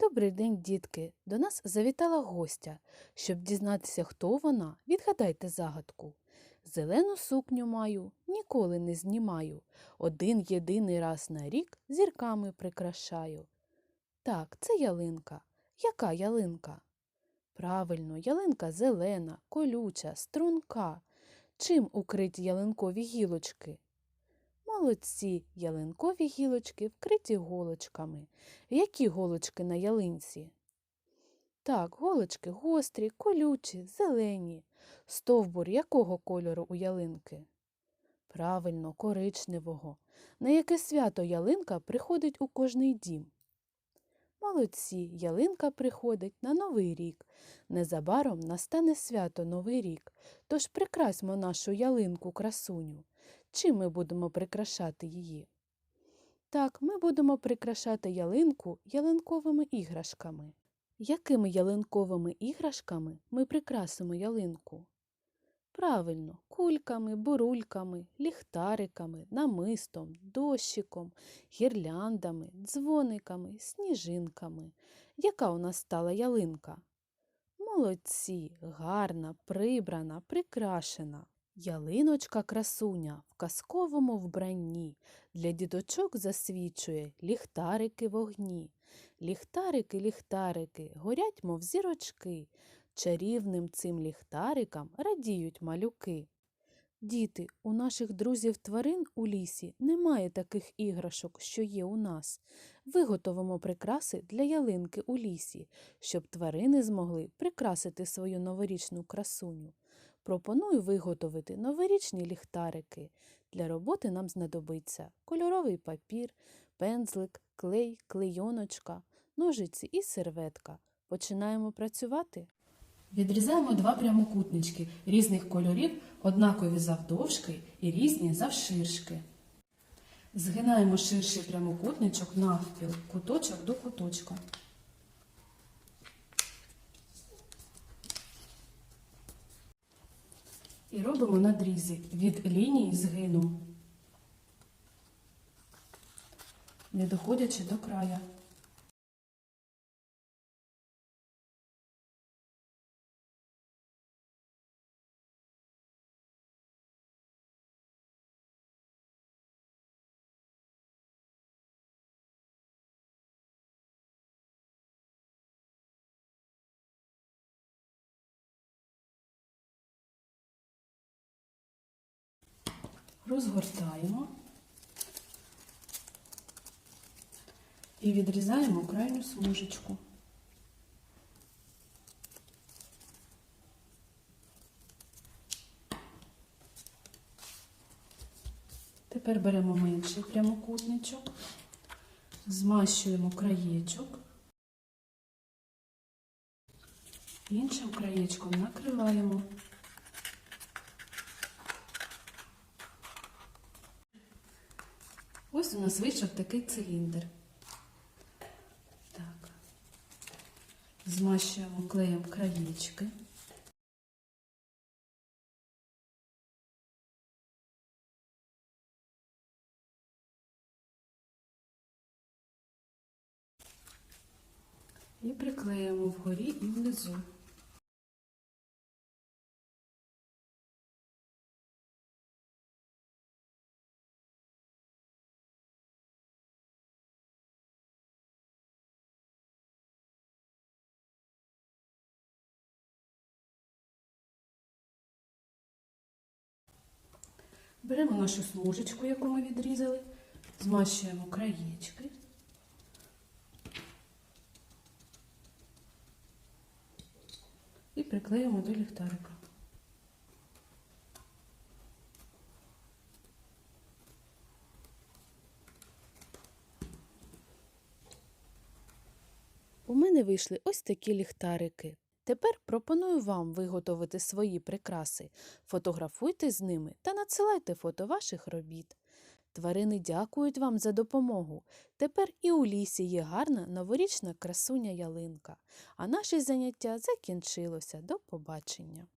Добрий день, дітки! До нас завітала гостя. Щоб дізнатися, хто вона, відгадайте загадку. Зелену сукню маю, ніколи не знімаю. Один єдиний раз на рік зірками прикрашаю. Так, це ялинка. Яка ялинка? Правильно, ялинка зелена, колюча, струнка. Чим укриті ялинкові гілочки? Молодці, ялинкові гілочки вкриті голочками. Які голочки на ялинці? Так, голочки гострі, колючі, зелені. Стовбур якого кольору у ялинки? Правильно, коричневого. На яке свято ялинка приходить у кожний дім? Молодці, ялинка приходить на Новий рік. Незабаром настане свято Новий рік. Тож прикрасьмо нашу ялинку красуню. Чим ми будемо прикрашати її? Так, ми будемо прикрашати ялинку ялинковими іграшками. Якими ялинковими іграшками ми прикрасимо ялинку? Правильно, кульками, бурульками, ліхтариками, намистом, дощиком, гірляндами, дзвониками, сніжинками. Яка у нас стала ялинка? Молодці, гарна, прибрана, прикрашена. Ялиночка красуня в казковому вбранні для діточок засвічує ліхтарики вогні. Ліхтарики, ліхтарики, горять, мов зірочки. Чарівним цим ліхтарикам радіють малюки. Діти, у наших друзів тварин у лісі немає таких іграшок, що є у нас. Виготовимо прикраси для ялинки у лісі, щоб тварини змогли прикрасити свою новорічну красуню. Пропоную виготовити новорічні ліхтарики. Для роботи нам знадобиться кольоровий папір, пензлик, клей, клейоночка, ножиці і серветка. Починаємо працювати. Відрізаємо два прямокутнички різних кольорів, однакові завдовжки і різні завширшки. Згинаємо ширший прямокутничок навпіл, куточок до куточка. І робимо надрізи від лінії згину, не доходячи до края. Розгортаємо і відрізаємо крайню смужечку. Тепер беремо менший прямокутничок, змащуємо краєчок, іншим краєчком накриваємо. Ось у нас вийшов такий циліндр. Так. Змащуємо клеєм краєчки. І приклеїмо вгорі і внизу. Беремо нашу смужечку, яку ми відрізали, змащуємо краєчки. І приклеїмо до ліхтарика. У мене вийшли ось такі ліхтарики. Тепер пропоную вам виготовити свої прикраси. Фотографуйте з ними та надсилайте фото ваших робіт. Тварини дякують вам за допомогу. Тепер і у лісі є гарна новорічна красуня ялинка. А наше заняття закінчилося. До побачення!